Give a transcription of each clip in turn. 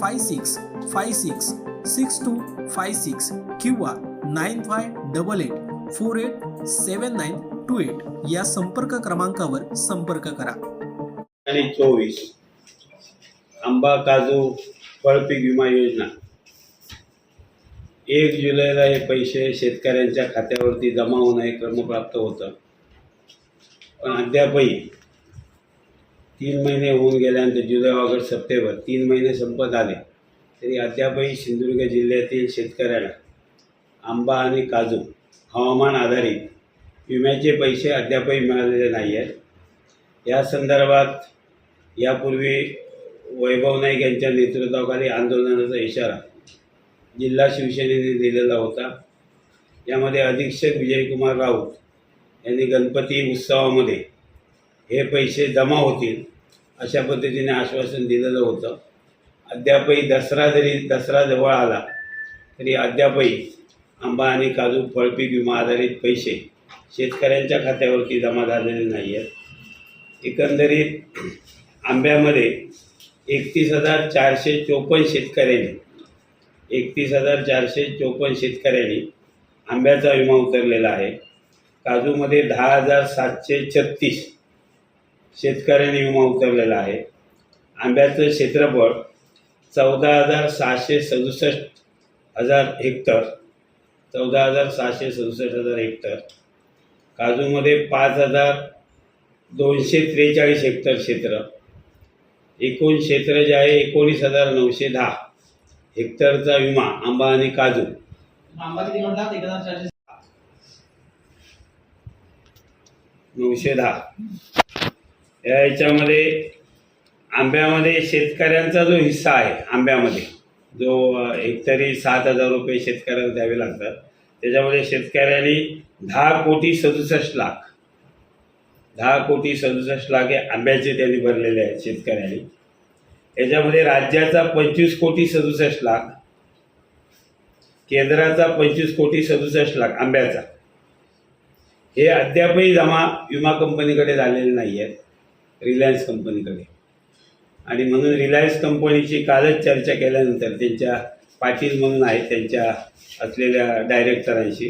five six five six six two five six किंवा nine five double eight four eight seven nine two eight या संपर्क क्रमांकावर संपर्क करा. आणि चोवीस आंबा काजू फळपीक विमा योजना. एक जुलैला हे पैसे शेतकऱ्यांच्या खात्यावरती जमा होणं हे क्रमप्राप्त होतं. पण अद्यापही तीन महिने होऊन गेल्यानंतर जुलै ऑगस्ट सप्टेंबर तीन महिने संपत आले. तरी अद्यापही सिंधुदुर्ग जिल्ह्यातील शेतकऱ्याला आंबा आणि काजू हवामान आधारित विम्याचे पैसे अद्यापही मिळालेले नाही आहेत. या संदर्भात यापूर्वी वैभव नाईक यांच्या नेतृत्वाखाली आंदोलनाचा इशारा जिल्हा शिवसेनेने दिलेला होता. यामध्ये अधीक्षक विजयकुमार राऊत यांनी गणपती उत्सवामध्ये हे पैसे जमा होतील अशा पद्धतीने आश्वासन दिलेलं होतं. अद्यापही दसरा जरी दसरा जवळ आला तरी अद्यापही आंबा आणि काजू फळपीक विमा आधारित पैसे शेतकऱ्यांच्या खात्यावरती जमा झालेले नाही आहेत एकंदरीत आंब्यामध्ये एकतीस हजार चारशे चोपन्न शेतकऱ्यांनी एकतीस हजार चारशे चोपन्न शेतकऱ्यांनी आंब्याचा विमा उतरलेला आहे. काजूमध्ये दहा हजार सातशे छत्तीस शेतकऱ्यांनी विमा उतरलेला आहे. आंब्याचं क्षेत्रफळ चौदा हजार सहाशे सदुसष्ट हजार हेक्टर चौदा हजार सहाशे सदुसष्ट हजार हेक्टर. काजूमध्ये पाच हजार दोनशे त्रेचाळीस हेक्टर क्षेत्र. एकूण क्षेत्र जे आहे एकोणीस हजार नऊशे दहा हेक्टरचा विमा आंबा आणि काजू. नऊशे दहा. या याच्यामध्ये आंब्यामध्ये शेतकऱ्यांचा जो हिस्सा आहे आंब्यामध्ये जो हेक्टरी सात हजार रुपये शेतकऱ्याला द्यावे लागतात. त्याच्यामध्ये शेतकऱ्यांनी दहा कोटी सदुसष्ट लाख दहा कोटी सदुसष्ट लाख हे आंब्याचे त्यांनी भरलेले आहेत शेतकऱ्यांनी. याच्यामध्ये राज्याचा पंचवीस कोटी सदुसष्ट लाख केंद्राचा पंचवीस कोटी सदुसष्ट लाख आंब्याचा. हे अद्यापही जमा विमा कंपनीकडे झालेले नाही आहेत रिलायन्स कंपनीकडे आणि म्हणून रिलायन्स कंपनीची कालच चर्चा केल्यानंतर त्यांच्या पाटील म्हणून आहेत त्यांच्या असलेल्या डायरेक्टरांशी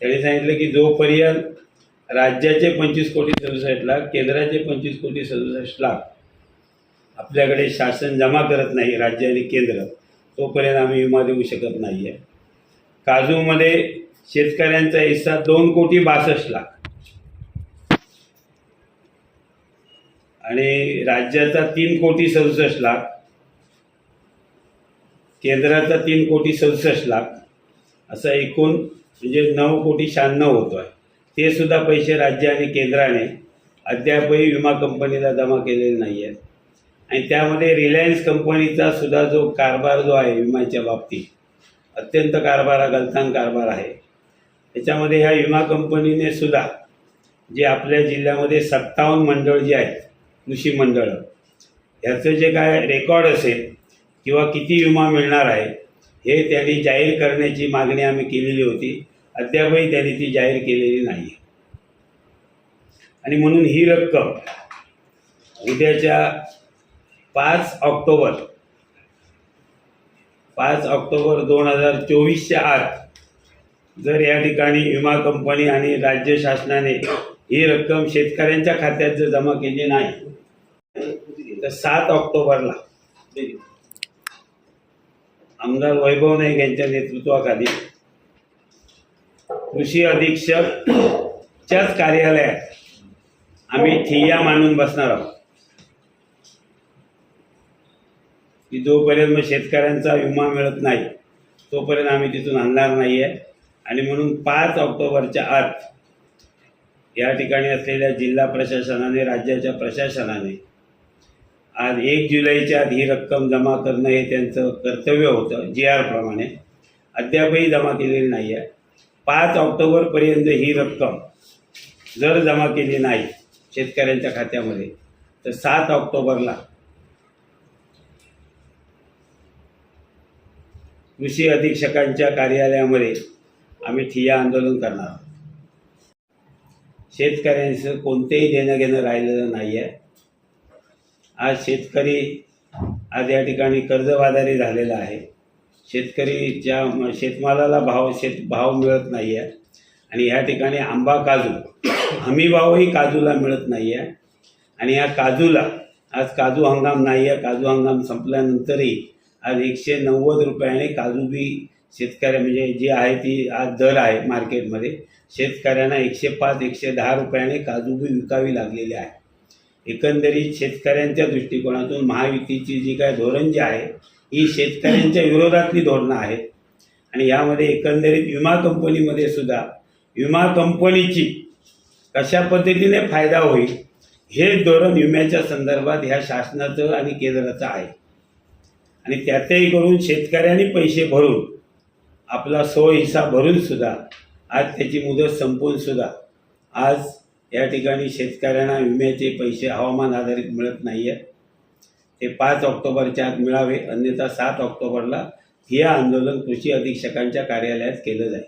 त्यांनी सांगितलं की जोपर्यंत राज्याचे पंचवीस कोटी सदुसष्ट लाख केंद्राचे पंचवीस कोटी सदुसष्ट लाख आपल्याकडे शासन जमा करत नाही राज्य आणि केंद्र तोपर्यंत आम्ही विमा देऊ शकत नाही आहे काजूमध्ये शेतकऱ्यांचा हिस्सा दोन कोटी बासष्ट लाख. आणि राज्याचा तीन कोटी सदुसष्ट लाख केंद्राचा तीन कोटी सदुसष्ट लाख असं एकूण म्हणजे नऊ कोटी शहाण्णव होतो आहे. ते सुद्धा पैसे राज्य आणि केंद्राने अद्यापही विमा कंपनीला जमा केलेले नाही आहेत. आणि त्यामध्ये रिलायन्स कंपनीचा सुद्धा जो कारभार जो आहे विम्याच्या बाबतीत अत्यंत कारभार हा गलथान कारभार आहे. त्याच्यामध्ये ह्या विमा कंपनीने सुद्धा जे आपल्या जिल्ह्यामध्ये सत्तावन्न मंडळ जी आहेत कृषी मंडळं. ह्याचं जे काय रेकॉर्ड असेल किंवा किती विमा मिळणार आहे हे त्यांनी जाहीर करण्याची मागणी आम्ही केलेली होती. अद्यापही त्यांनी ती जाहीर केलेली नाही आणि म्हणून ही रक्कम उद्याच्या पाच ऑक्टोबर पाच ऑक्टोबर दोन हजार चोवीसच्या आत जर या ठिकाणी विमा कंपनी आणि राज्य शासनाने ही रक्कम शेतकऱ्यांच्या खात्यात जर जमा केली नाही तर सात ऑक्टोबरला आमदार वैभव नाईक यांच्या नेतृत्वाखाली कृषी अधीक्षकच्याच कार्यालयात आम्ही ठिय्या मांडून बसणार आहोत. की जोपर्यंत मग शेतकऱ्यांचा विमा मिळत नाही तोपर्यंत आम्ही तिथून आणणार नाही आहे आणि म्हणून पाच ऑक्टोबरच्या आत या ठिकाणी असलेल्या जिल्हा प्रशासनाने राज्याच्या प्रशासनाने आज एक जुलैच्या आत ही रक्कम जमा करणं हे त्यांचं कर्तव्य होतं जी आरप्रमाणे अद्यापही जमा केलेली नाही आहे पाच ऑक्टोबरपर्यंत ही रक्कम जर जमा केली नाही शेतकऱ्यांच्या खात्यामध्ये तर सात ऑक्टोबरला कृषी अधीक्षकांच्या कार्यालयामध्ये आम्ही ठिय्या आंदोलन करणार आहोत. शेतकऱ्यांचं कोणतेही देणं घेणं राहिलेलं नाही आहे आज शेतकरी आज या ठिकाणी कर्जबाजारी झालेला आहे. शेतकरीच्या शेतमालाला भाव शेत भाव मिळत नाही आहे आणि ह्या ठिकाणी आंबा काजू हमी भावही काजूला मिळत नाही आहे आणि या काजूला आज काजू हंगाम नाही आहे काजू हंगाम संपल्यानंतरही आज एकशे नव्वद रुपयाने काजू बी शेतकऱ्या म्हणजे जी आहे ती आज दर आहे मार्केटमध्ये. शेतकऱ्यांना एकशे पाच एकशे दहा रुपयाने काजूबी विकावी लागलेली आहे. एकंदरीत शेतकऱ्यांच्या दृष्टिकोनातून महायुतीची जी काय धोरण जी आहे ही शेतकऱ्यांच्या विरोधातली धोरणं आहेत. आणि यामध्ये एकंदरीत विमा कंपनीमध्ये सुद्धा विमा कंपनीची कशा पद्धतीने फायदा होईल हे धोरण विम्याच्या संदर्भात ह्या शासनाचं आणि केंद्राचं आहे. आणि त्यातही करून शेतकऱ्यांनी पैसे भरून आपला सो हिस्सा भरून सुद्धा आज त्याची मुदत संपून सुद्धा आज या ठिकाणी शेतकऱ्यांना विम्याचे पैसे हवामान आधारित मिळत नाही आहेत ते पाच ऑक्टोबरच्या आत मिळावे अन्यथा सात ऑक्टोबरला हे आंदोलन कृषी अधीक्षकांच्या कार्यालयात केलं जाईल.